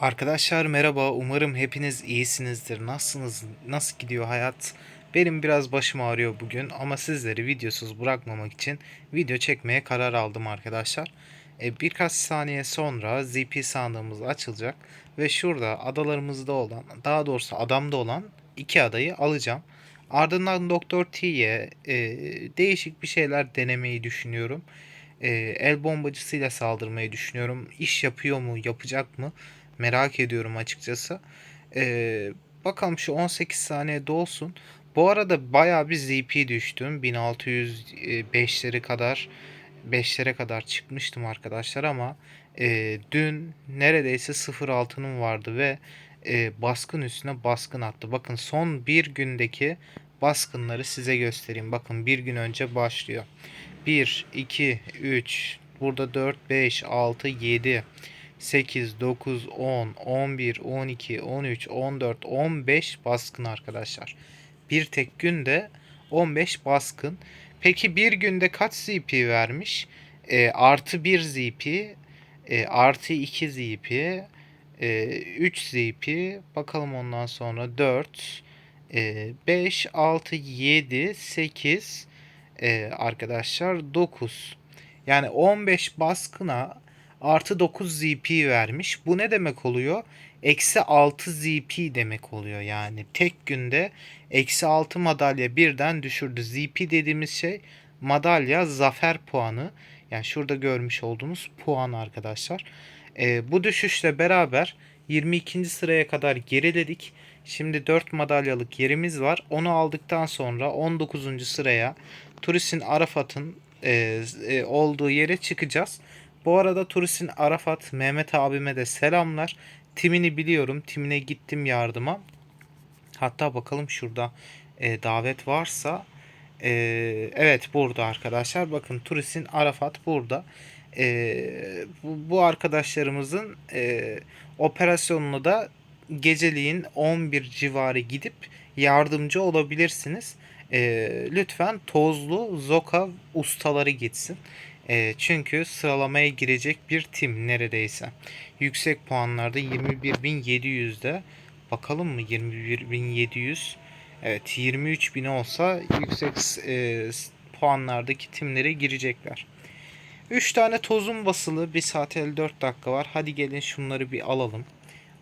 Arkadaşlar merhaba. Umarım hepiniz iyisinizdir. Nasılsınız? Nasıl gidiyor hayat? Benim biraz başım ağrıyor bugün ama sizleri videosuz bırakmamak için video çekmeye karar aldım arkadaşlar. E, birkaç saniye sonra ZP sandığımız açılacak ve şurada adalarımızda olan, daha doğrusu adamda olan iki adayı alacağım. Ardından Doktor T'ye e, değişik bir şeyler denemeyi düşünüyorum. E, el bombacısıyla saldırmayı düşünüyorum. İş yapıyor mu, yapacak mı? Merak ediyorum açıkçası. Ee, bakalım şu 18 saniye dolsun. Bu arada bayağı bir ZP düştüm. 1605'leri kadar 5'lere kadar çıkmıştım arkadaşlar ama e, dün neredeyse 0 altınım vardı ve e, baskın üstüne baskın attı. Bakın son bir gündeki baskınları size göstereyim. Bakın bir gün önce başlıyor. 1, 2, 3, burada 4, 5, 6, 7, 8, 9, 10, 11, 12, 13, 14, 15 baskın arkadaşlar. Bir tek günde 15 baskın. Peki bir günde kaç ZP vermiş? E, artı 1 ZP, e, artı 2 ZP, e, 3 ZP, bakalım ondan sonra 4, e, 5, 6, 7, 8, e, arkadaşlar 9. Yani 15 baskına artı 9 ZP vermiş. Bu ne demek oluyor? Eksi 6 ZP demek oluyor yani. Tek günde eksi 6 madalya birden düşürdü. ZP dediğimiz şey madalya zafer puanı. Yani şurada görmüş olduğunuz puan arkadaşlar. Ee, bu düşüşle beraber 22. sıraya kadar geriledik. Şimdi 4 madalyalık yerimiz var. Onu aldıktan sonra 19. sıraya Turis'in Arafat'ın e, e, olduğu yere çıkacağız. Bu arada Turis'in Arafat Mehmet abime de selamlar. Timini biliyorum. Timine gittim yardıma. Hatta bakalım şurada e, davet varsa. E, evet burada arkadaşlar. Bakın Turis'in Arafat burada. E, bu, bu arkadaşlarımızın e, operasyonunu da geceliğin 11 civarı gidip yardımcı olabilirsiniz. E, lütfen tozlu zoka ustaları gitsin. E, çünkü sıralamaya girecek bir tim neredeyse. Yüksek puanlarda 21.700'de. Bakalım mı 21.700? Evet 23.000 olsa yüksek e, puanlardaki timlere girecekler. 3 tane tozun basılı. 1 saat 54 dakika var. Hadi gelin şunları bir alalım.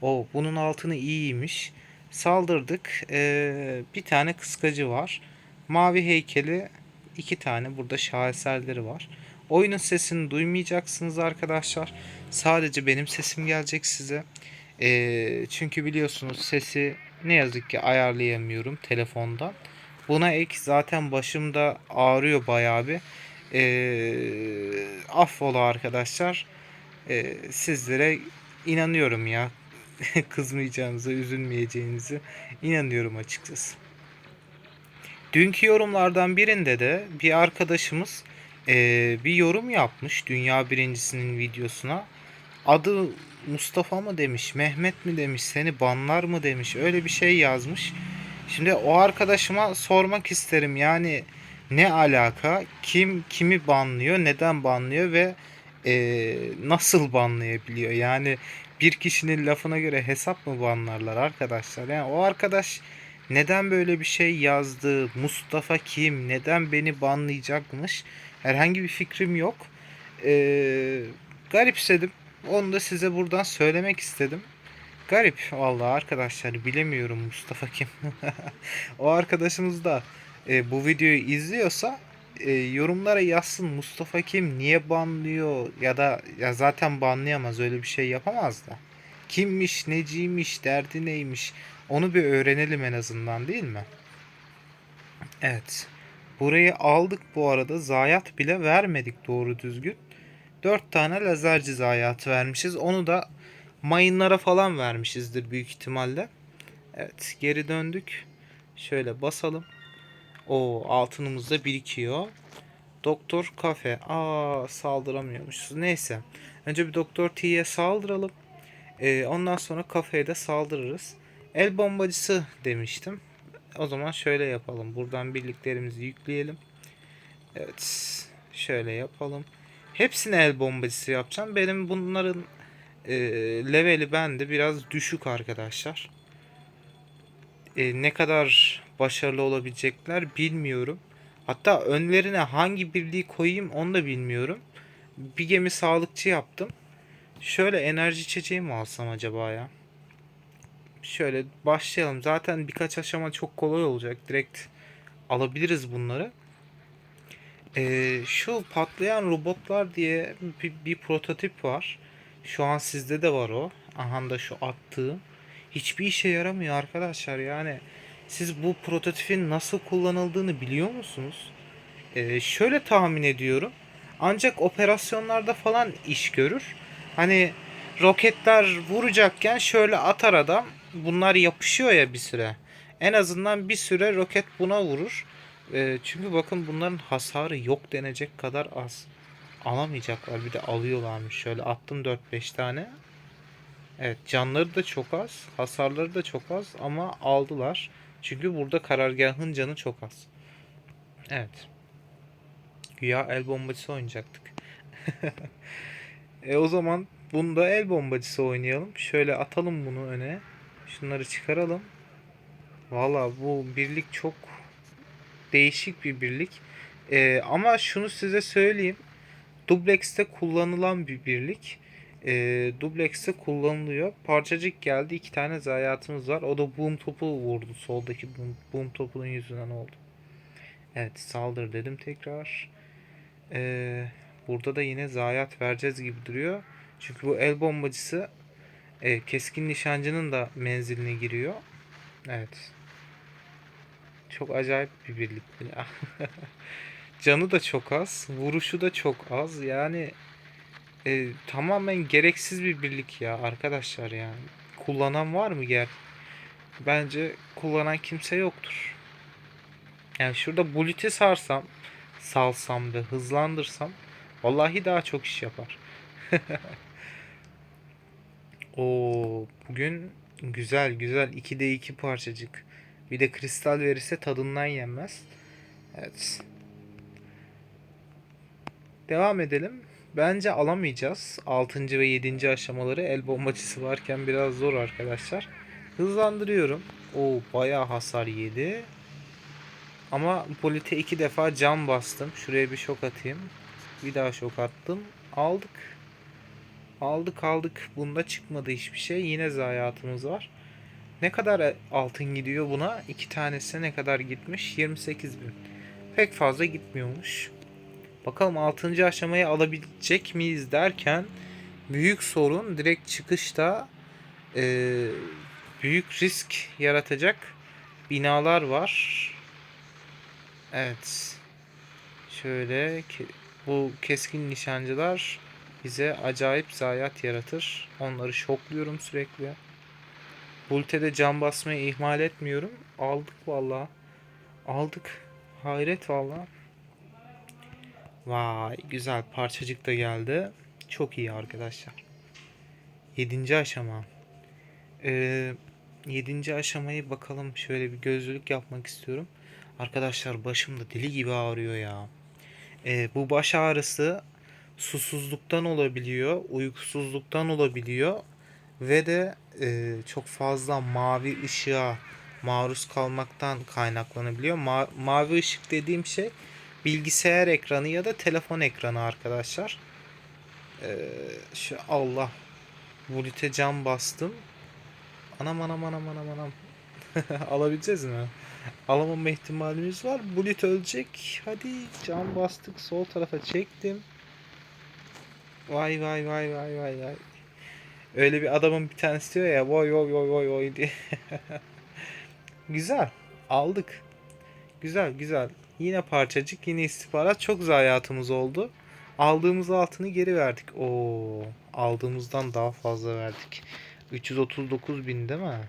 O bunun altını iyiymiş. Saldırdık. Ee, bir tane kıskacı var. Mavi heykeli iki tane burada şaheserleri var. Oyunun sesini duymayacaksınız arkadaşlar. Sadece benim sesim gelecek size. Ee, çünkü biliyorsunuz sesi ne yazık ki ayarlayamıyorum telefondan. Buna ek zaten başımda ağrıyor bayağı bir. Ee, affola arkadaşlar. Ee, sizlere inanıyorum ya. Kızmayacağınıza, üzülmeyeceğinizi inanıyorum açıkçası. Dünkü yorumlardan birinde de bir arkadaşımız e, bir yorum yapmış Dünya Birincisi'nin videosuna. Adı Mustafa mı demiş, Mehmet mi demiş, seni banlar mı demiş. Öyle bir şey yazmış. Şimdi o arkadaşıma sormak isterim. Yani ne alaka? Kim kimi banlıyor, neden banlıyor ve e, nasıl banlayabiliyor? Yani bir kişinin lafına göre hesap mı banlarlar arkadaşlar? Yani o arkadaş neden böyle bir şey yazdı? Mustafa kim? Neden beni banlayacakmış? Herhangi bir fikrim yok. Ee, garipsedim. Onu da size buradan söylemek istedim. Garip vallahi arkadaşlar bilemiyorum Mustafa kim. o arkadaşımız da e, bu videoyu izliyorsa e, yorumlara yazsın Mustafa kim niye banlıyor ya da ya zaten banlayamaz öyle bir şey yapamaz da. Kimmiş, neciymiş, derdi neymiş onu bir öğrenelim en azından değil mi? Evet. Burayı aldık bu arada. Zayiat bile vermedik doğru düzgün. 4 tane lazerci zayiatı vermişiz. Onu da mayınlara falan vermişizdir büyük ihtimalle. Evet geri döndük. Şöyle basalım. O altınımız da birikiyor. Doktor kafe. Aa saldıramıyormuşuz. Neyse. Önce bir Doktor T'ye saldıralım. Ee, ondan sonra kafeye de saldırırız. El bombacısı demiştim. O zaman şöyle yapalım. Buradan birliklerimizi yükleyelim. Evet. Şöyle yapalım. Hepsini el bombacısı yapacağım. Benim bunların e, leveli bende biraz düşük arkadaşlar. E, ne kadar başarılı olabilecekler bilmiyorum. Hatta önlerine hangi birliği koyayım onu da bilmiyorum. Bir gemi sağlıkçı yaptım. Şöyle enerji içeceği mi alsam acaba ya? Şöyle başlayalım. Zaten birkaç aşama çok kolay olacak. Direkt alabiliriz bunları. Ee, şu patlayan robotlar diye bir, bir prototip var. Şu an sizde de var o. Aha da şu attığım. Hiçbir işe yaramıyor arkadaşlar. Yani siz bu prototipin nasıl kullanıldığını biliyor musunuz? Ee, şöyle tahmin ediyorum. Ancak operasyonlarda falan iş görür. Hani roketler vuracakken şöyle atar adam. Bunlar yapışıyor ya bir süre. En azından bir süre roket buna vurur. Ee, çünkü bakın bunların hasarı yok denecek kadar az. Alamayacaklar bir de alıyorlarmış. Şöyle attım 4-5 tane. Evet canları da çok az. Hasarları da çok az ama aldılar. Çünkü burada karargahın canı çok az. Evet. Güya el bombacısı oynayacaktık. e o zaman bunda el bombacısı oynayalım. Şöyle atalım bunu öne. Şunları çıkaralım. Valla bu birlik çok değişik bir birlik. E, ama şunu size söyleyeyim. Dublex'te kullanılan bir birlik. E, Dublex'te kullanılıyor. Parçacık geldi. iki tane zayiatımız var. O da boom topu vurdu. Soldaki boom, boom topunun yüzünden oldu. Evet saldır dedim tekrar. Ee, burada da yine zayiat vereceğiz gibi duruyor. Çünkü bu el bombacısı e, keskin nişancının da menziline giriyor. Evet. Çok acayip bir birlik. Canı da çok az. Vuruşu da çok az. Yani e, tamamen gereksiz bir birlik ya arkadaşlar yani. Kullanan var mı ger? Bence kullanan kimse yoktur. Yani şurada bullet'i sarsam, salsam ve hızlandırsam vallahi daha çok iş yapar. Oo, bugün güzel güzel 2'de 2 parçacık. Bir de kristal verirse tadından yenmez. Evet. Devam edelim. Bence alamayacağız. 6. ve 7. aşamaları el bombacısı varken biraz zor arkadaşlar. Hızlandırıyorum. Oo bayağı hasar yedi. Ama Polite iki defa cam bastım. Şuraya bir şok atayım. Bir daha şok attım. Aldık. Aldık aldık. Bunda çıkmadı hiçbir şey. Yine zayiatımız var. Ne kadar altın gidiyor buna? İki tanesi ne kadar gitmiş? 28 bin. Pek fazla gitmiyormuş. Bakalım 6. aşamayı alabilecek miyiz derken büyük sorun direkt çıkışta e, büyük risk yaratacak binalar var. Evet. Şöyle bu keskin nişancılar bize acayip zayiat yaratır. Onları şokluyorum sürekli. Bulte'de cam basmayı ihmal etmiyorum. Aldık vallahi. Aldık. Hayret vallahi. Vay güzel parçacık da geldi. Çok iyi arkadaşlar. 7. aşama. Ee, 7. aşamayı bakalım şöyle bir gözlülük yapmak istiyorum. Arkadaşlar başım da deli gibi ağrıyor ya. Ee, bu baş ağrısı susuzluktan olabiliyor, uykusuzluktan olabiliyor ve de e, çok fazla mavi ışığa maruz kalmaktan kaynaklanabiliyor. Ma- mavi ışık dediğim şey bilgisayar ekranı ya da telefon ekranı arkadaşlar. Ee, şu Allah Bulite cam bastım. Anam anam anam anam anam. Alabileceğiz mi? Alamama ihtimalimiz var. Bulit ölecek. Hadi cam bastık. Sol tarafa çektim. Vay vay vay vay vay vay. Öyle bir adamın bir tanesi diyor ya voy voy voy voy voy diye. güzel. Aldık. Güzel güzel. Yine parçacık yine istihbarat. Çok zayiatımız oldu. Aldığımız altını geri verdik. Oo, aldığımızdan daha fazla verdik. 339 bin değil mi?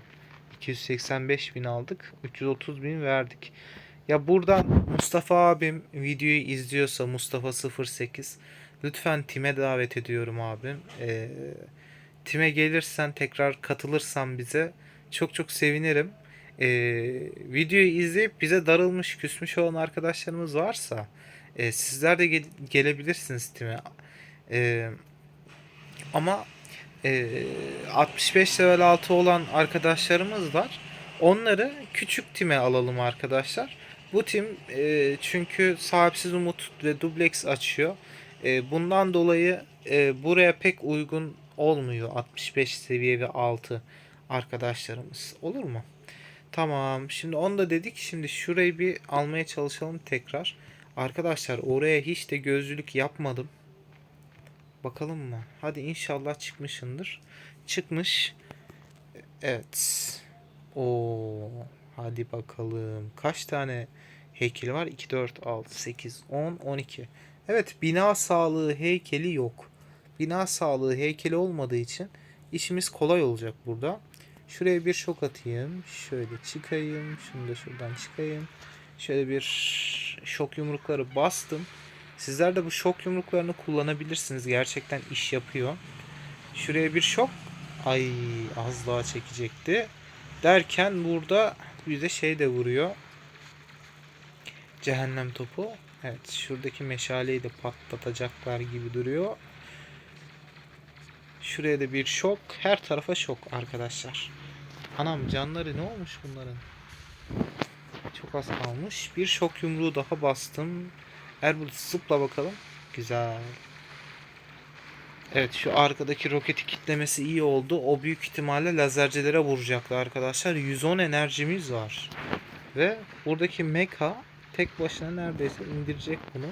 285 bin aldık. 330 bin verdik. Ya buradan Mustafa abim videoyu izliyorsa Mustafa 08 lütfen time davet ediyorum abim. Ee, time gelirsen tekrar katılırsan bize çok çok sevinirim. Ee, videoyu izleyip bize darılmış küsmüş olan arkadaşlarımız varsa e, sizler de gel- gelebilirsiniz time. Ee, ama e, 65 level altı olan arkadaşlarımız var. Onları küçük time alalım arkadaşlar. Bu tim e, çünkü sahipsiz umut ve duplex açıyor. E, bundan dolayı e, buraya pek uygun olmuyor 65 seviye ve altı arkadaşlarımız. Olur mu? Tamam. Şimdi onu da dedik. Şimdi şurayı bir almaya çalışalım tekrar. Arkadaşlar oraya hiç de gözlülük yapmadım. Bakalım mı? Hadi inşallah çıkmışındır. Çıkmış. Evet. Oo. Hadi bakalım. Kaç tane heykeli var? 2, 4, 6, 8, 10, 12. Evet bina sağlığı heykeli yok. Bina sağlığı heykeli olmadığı için işimiz kolay olacak burada. Şuraya bir şok atayım. Şöyle çıkayım. Şunu da şuradan çıkayım. Şöyle bir şok yumrukları bastım. Sizler de bu şok yumruklarını kullanabilirsiniz. Gerçekten iş yapıyor. Şuraya bir şok. Ay az daha çekecekti. Derken burada bize şey de vuruyor. Cehennem topu. Evet şuradaki meşaleyi de patlatacaklar gibi duruyor. Şuraya da bir şok. Her tarafa şok arkadaşlar. Anam canları ne olmuş bunların? Çok az kalmış. Bir şok yumruğu daha bastım. Erbil zıpla bakalım. Güzel. Evet şu arkadaki roketi kitlemesi iyi oldu. O büyük ihtimalle lazercilere vuracaktı arkadaşlar. 110 enerjimiz var. Ve buradaki mecha tek başına neredeyse indirecek bunu.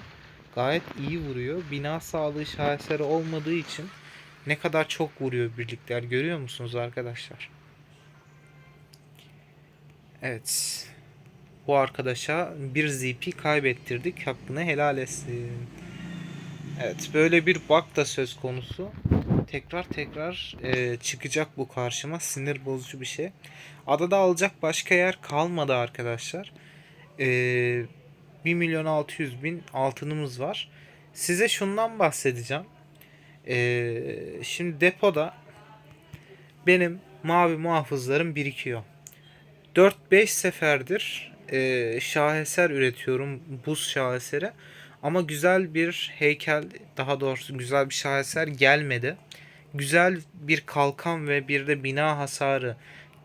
Gayet iyi vuruyor. Bina sağlığı şaheseri olmadığı için ne kadar çok vuruyor birlikler görüyor musunuz arkadaşlar? Evet. Bu arkadaşa bir ZP kaybettirdik. Hakkını helal etsin. Evet böyle bir bug da söz konusu. Tekrar tekrar e, çıkacak bu karşıma. Sinir bozucu bir şey. Adada alacak başka yer kalmadı arkadaşlar. E, 1 milyon 600 bin altınımız var. Size şundan bahsedeceğim. E, şimdi depoda benim mavi muhafızlarım birikiyor. 4-5 seferdir e, şaheser üretiyorum. Buz şaheseri. Ama güzel bir heykel, daha doğrusu güzel bir şaheser gelmedi. Güzel bir kalkan ve bir de bina hasarı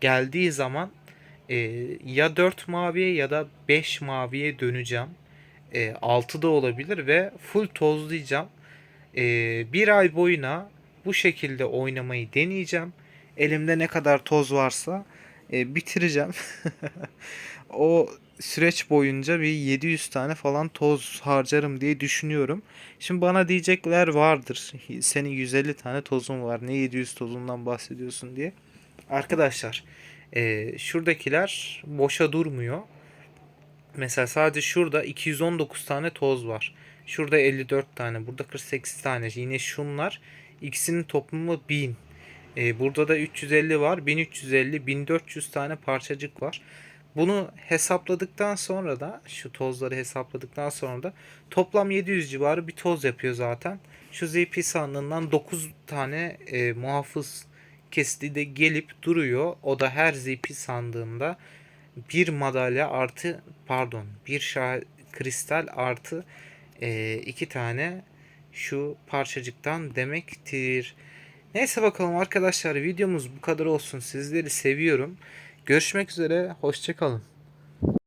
geldiği zaman e, ya 4 maviye ya da 5 maviye döneceğim. E, 6 da olabilir ve full tozlayacağım. E, bir ay boyuna bu şekilde oynamayı deneyeceğim. Elimde ne kadar toz varsa e, bitireceğim. o süreç boyunca bir 700 tane falan toz harcarım diye düşünüyorum. Şimdi bana diyecekler vardır. Senin 150 tane tozun var. Ne 700 tozundan bahsediyorsun diye. Arkadaşlar e, şuradakiler boşa durmuyor. Mesela sadece şurada 219 tane toz var. Şurada 54 tane. Burada 48 tane. Yine şunlar. ikisinin toplamı 1000. E, burada da 350 var. 1350, 1400 tane parçacık var. Bunu hesapladıktan sonra da şu tozları hesapladıktan sonra da toplam 700 civarı bir toz yapıyor zaten. Şu ZP sandığından 9 tane e, muhafız kesiti de gelip duruyor. O da her ZP sandığında bir madalya artı pardon bir şah kristal artı e, iki tane şu parçacıktan demektir. Neyse bakalım arkadaşlar videomuz bu kadar olsun. Sizleri seviyorum. Görüşmek üzere. Hoşçakalın.